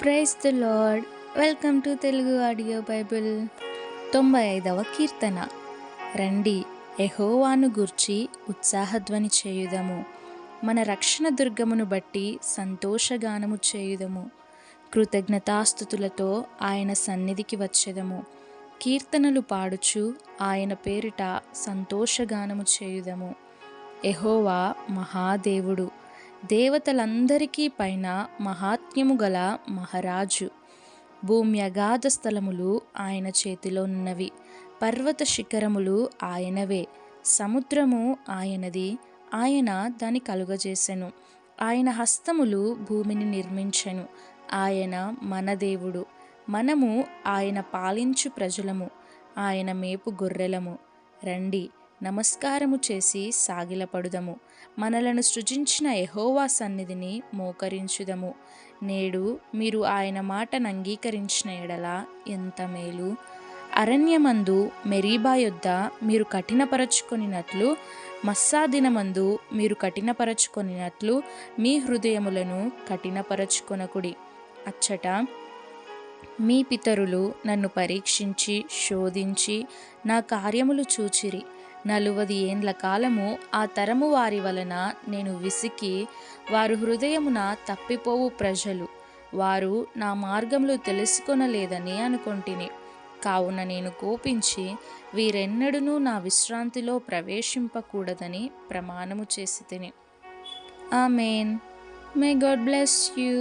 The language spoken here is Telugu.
Praise the lord. Welcome to Telugu audio Bible. తొంభై ఐదవ కీర్తన. రండి ఎహోవాను గూర్చి ఉత్సాహధ్వని చేయుదము. మన రక్షణ దుర్గమును బట్టి సంతోషగానము చేయుదము. కృతజ్ఞతాస్థుతులతో ఆయన సన్నిధికి వచ్చేదము. కీర్తనలు పాడుచు ఆయన పేరిట సంతోషగానము చేయుదము. ఎహోవా మహాదేవుడు దేవతలందరికీ పైన మహాత్మ్యము గల మహారాజు. భూమి అగాధ స్థలములు ఆయన చేతిలోనున్నవి పర్వత శిఖరములు ఆయనవే. సముద్రము ఆయనది. ఆయన దాని కలుగజేసెను. ఆయన హస్తములు భూమిని నిర్మించెను. ఆయన మన దేవుడు. మనము ఆయన పాలించు ప్రజలము. ఆయన మేపు గొర్రెలము. రండి. నమస్కారము చేసి సాగిలపడుదము. మనలను సృజించిన ఎహోవా సన్నిధిని మోకరించుదము. నేడు మీరు ఆయన మాటను అంగీకరించిన ఎడల ఎంత మేలు. అరణ్యమందు మెరీబా యొద్ద మీరు కఠినపరచుకొనినట్లు మస్సాదినమందు మీరు కఠినపరచుకొనినట్లు మీ హృదయములను కఠినపరచుకొనకుడి. అచ్చట మీ పితరులు నన్ను పరీక్షించి శోధించి నా కార్యములు చూచిరి. నలువది ఏండ్ల కాలము ఆ తరము వారి వలన నేను విసికి వారు హృదయమున తప్పిపోవు ప్రజలు. వారు నా మార్గములు తెలుసుకొనలేదని అనుకొంటిని. కావున నేను కోపించి వీరెన్నడూనూ నా విశ్రాంతిలో ప్రవేశింపకూడదని ప్రమాణము చేసి తిని amen. May God bless you